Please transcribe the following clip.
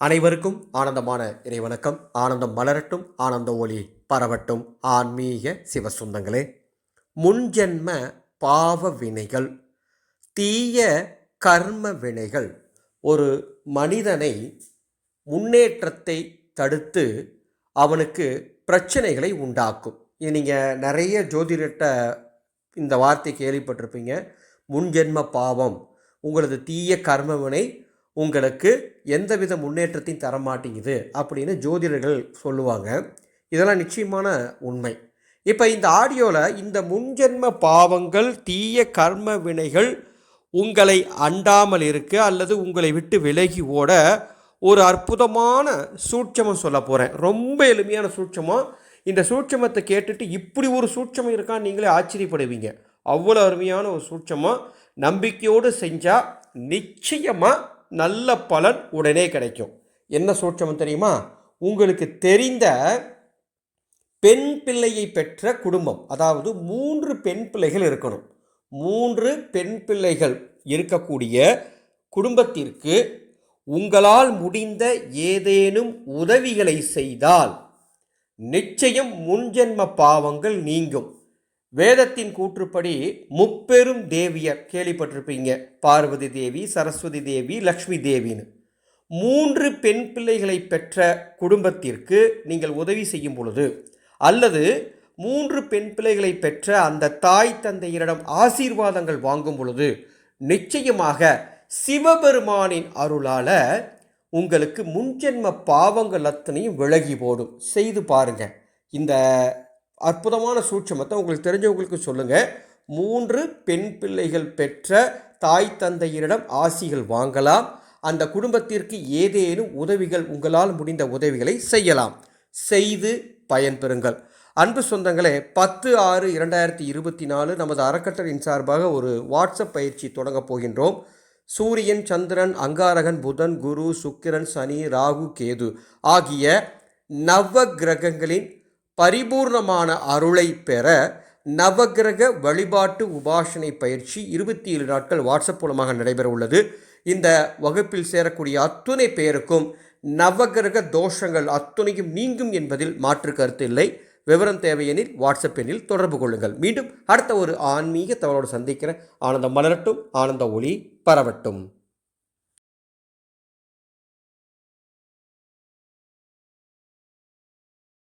அனைவருக்கும் ஆனந்தமான இறைவணக்கம். ஆனந்தம் மலரட்டும் ஆனந்த ஒளி பரவட்டும். ஆன்மீக சிவசுந்தங்களே முன்ஜென்ம பாவ வினைகள் தீய கர்ம வினைகள். ஒரு மனிதனை முன்னேற்றத்தை தடுத்து அவனுக்கு பிரச்சனைகளை உண்டாக்கும். இது நீங்கள் நிறைய ஜோதிடர்கிட்ட இந்த வார்த்தை கேள்விப்பட்டிருப்பீங்க. முன்ஜென்ம பாவம் உங்களது தீய கர்மவினை உங்களுக்கு எந்தவித முன்னேற்றத்தையும் தர மாட்டேங்குது அப்படின்னு ஜோதிடர்கள் சொல்லுவாங்க. இதெல்லாம் நிச்சயமான உண்மை. இப்போ இந்த ஆடியோவில் இந்த முன்ஜென்ம பாவங்கள் தீய கர்ம வினைகள் உங்களை அண்டாமல் இருக்க அல்லது உங்களை விட்டு விலகி ஓட ஒரு அற்புதமான சூட்சமம் சொல்ல போகிறேன் ரொம்ப எளிமையான சூட்சமம். இந்த சூட்சமத்தை கேட்டுட்டு இப்படி ஒரு சூட்சமம் இருக்கான்னு நீங்களே ஆச்சரியப்படுவீங்க. அவ்வளோ அருமையான ஒரு சூட்சமம். நம்பிக்கையோடு செஞ்சால் நிச்சயமாக நல்ல பலன் உடனே கிடைக்கும். என்ன சூட்சமம் தெரியுமா? உங்களுக்கு தெரிந்த பெண் பிள்ளையை பெற்ற குடும்பம். அதாவது மூன்று பெண் பிள்ளைகள் இருக்கணும். மூன்று பெண் பிள்ளைகள் இருக்கக்கூடிய குடும்பத்திற்கு உங்களால் முடிந்த ஏதேனும் உதவிகளை செய்தால் நிச்சயம் முன்ஜென்ம பாவங்கள் நீங்கும். வேதத்தின் கூற்றுப்படி முப்பெரும் தேவியர் கேள்விப்பட்டிருப்பீங்க. பார்வதி தேவி சரஸ்வதி தேவி லக்ஷ்மி தேவின்னு. மூன்று பெண் பிள்ளைகளை பெற்ற குடும்பத்திற்கு நீங்கள் உதவி செய்யும் பொழுது அல்லது மூன்று பெண் பிள்ளைகளை பெற்ற அந்த தாய் தந்தையரிடம் ஆசீர்வாதங்கள் வாங்கும் பொழுது நிச்சயமாக சிவபெருமானின் அருளால் உங்களுக்கு முன்ஜென்ம பாவங்கள் அத்தனையும் விலகி போடும். செய்து பாருங்கள் இந்த அற்புதமான சூட்சமத்தை உங்களுக்கு தெரிஞ்சவங்களுக்கு சொல்லுங்கள் மூன்று பெண் பிள்ளைகள் பெற்ற தாய் தந்தையரிடம் ஆசிகள் வாங்கலாம். அந்த குடும்பத்திற்கு ஏதேனும் உதவிகள் உங்களால் முடிந்த உதவிகளை செய்யலாம். செய்து பயன்பெறுங்கள் அன்பு சொந்தங்களே பத்து ஆறு இரண்டாயிரத்தி இருபத்தி நாலு நமது அறக்கட்டளையின் சார்பாக ஒரு வாட்ஸ்அப் பயிற்சி தொடங்கப் போகின்றோம். சூரியன் சந்திரன் அங்காரகன் புதன் குரு சுக்கிரன் சனி ராகு கேது ஆகிய நவ கிரகங்களின் பரிபூர்ணமான அருளை பெற நவகிரக வழிபாட்டு உபாசனை பயிற்சி இருபத்தி ஏழு நாட்கள் வாட்ஸ்அப் மூலமாக நடைபெற உள்ளது இந்த வகுப்பில் சேரக்கூடிய அத்துணை பேருக்கும் நவகிரக தோஷங்கள் அத்துணையும் நீங்கும் என்பதில் மாற்று கருத்து இல்லை. விவரம் தேவையெனில் வாட்ஸ்அப் எண்ணில் தொடர்பு கொள்ளுங்கள். மீண்டும் அடுத்த ஒரு ஆன்மீக தகவலோடு சந்திக்கிறேன். ஆனந்தம் மலரட்டும். ஆனந்த ஒளி பரவட்டும்.